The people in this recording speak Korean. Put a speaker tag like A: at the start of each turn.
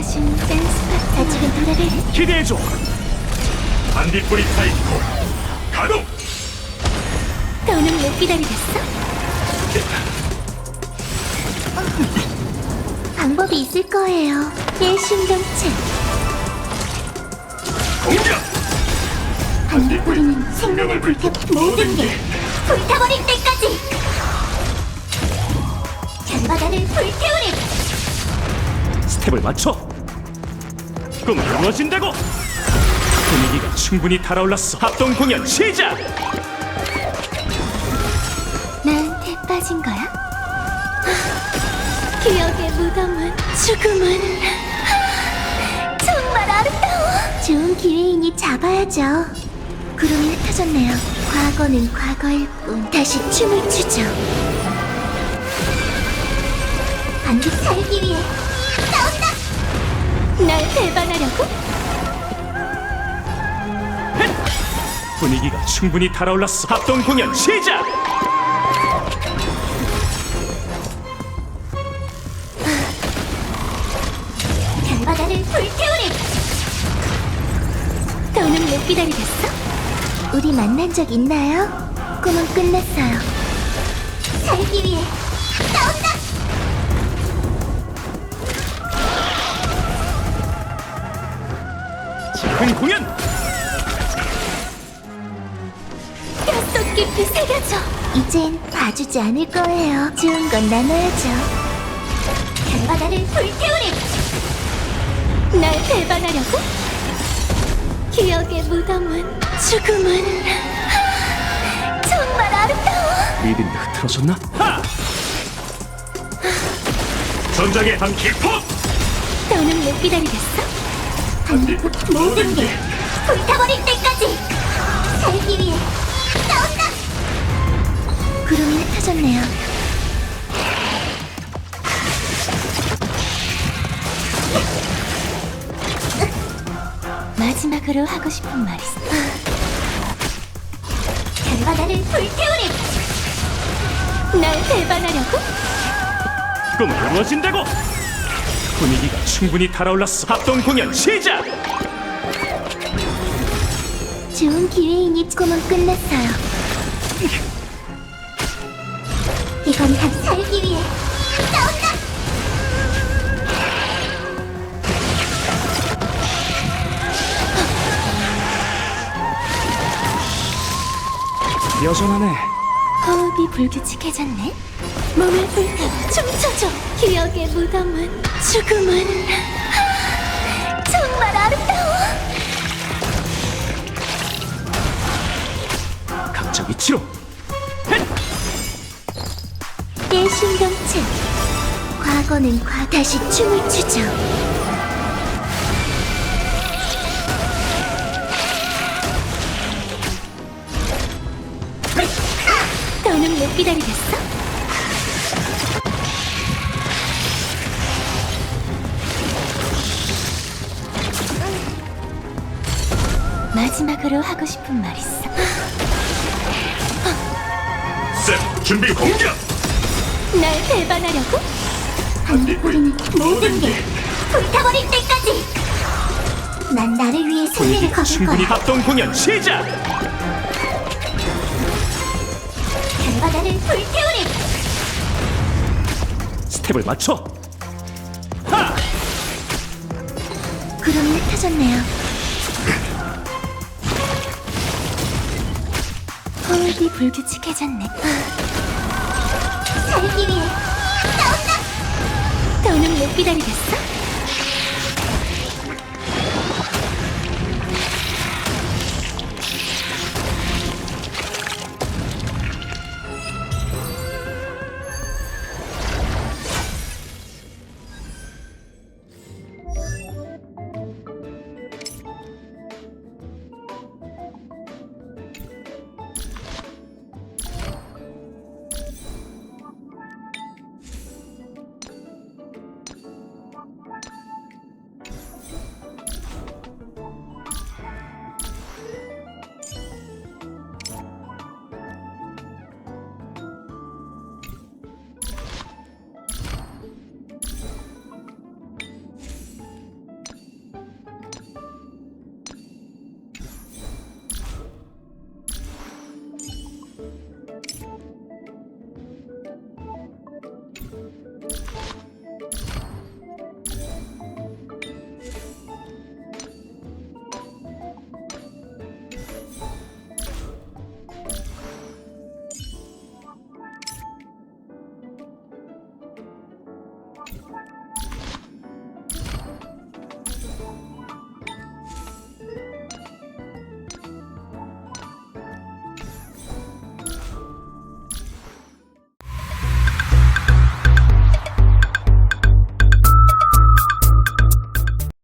A: 다신 댄스 파티 아직은 돌아를
B: 기대해줘. 반딧불이 타이코 가동.
A: 더는 못 기다리겠어? 방법이 있을 거예요. 일심동체.
B: 공격.
A: 반딧불이는 생명을 불태 모든 게 불타버릴 때까지. 잔바다를 불태우리.
B: 스텝을 맞춰. 꿈은 이루어진다고. 분위기가 충분히 달아올랐어. 합동 공연 시작.
A: 나한테 빠진 거야? 기억의 무덤은 죽음은 정말 아름다워. 좋은 기회이니 잡아야죠. 구름이 흩어졌네요. 과거는 과거일 뿐. 다시 춤을 추죠. 반드시 살기 위해 싸운다. 날 배반하려고?
B: 분위기가 충분히 달아올랐어. 합동 공연 시작.
A: 잔바다를 불태우리! 더는 못 기다리겠어? 우리 만난 적 있나요? 꿈은 끝났어요. 살기 위해 싸운다!
B: 지금 공연.
A: 뼛속 깊이 새겨져! 이젠 봐주지 않을 거예요. 좋은 건 나눠야죠. 잔바다를 불태우리! 날 배반하려고? 기억의 무덤은 죽음은 정말 아름다워!
B: 리듬이 흐트러졌나? 하! 전장의 한 킥폭!
A: 너는 못 기다리겠어? 반딧불 모든 게 불타버릴 때까지 살기 위해 싸운다! 구름이 흩어졌네요. 마지막으로 하고 싶은 말 있어. 잔바다를 불태우리! 날 배반하려고?
B: 꿈은 이루어진다고! 분위기가 충분히 달아올랐어. 합동 공연 시작!
A: 좋은 기회이니 꿈은 끝났어요. 이건 다 살기 위해 싸운다.
B: 여전하네.
A: 호흡이 불규칙해졌네. 몸을 불태워 춤춰줘. 기억의 무덤은 죽음은 정말 아름다워.
B: 각자 위치로.
A: 일심동체. 과거는 과 다시 춤을 추죠. 너는 못 기다리겠어? 마지막으로 하고 싶은 말 있어.
B: 셋, 준비 공격!
A: 날 배반하려고? 반딧불이는 모든 게 불타버릴 때까지! 난 나를 위해 승리를 거둘
B: 충분히
A: 거야.
B: 합동 공연 시작!
A: 잔바다를 불태우리!
B: 스텝을 맞춰. 하!
A: 구름이 흩어졌네요. 호흡이 불규칙해졌네. 살기 위해 싸운다! 더는 못 기다리겠어?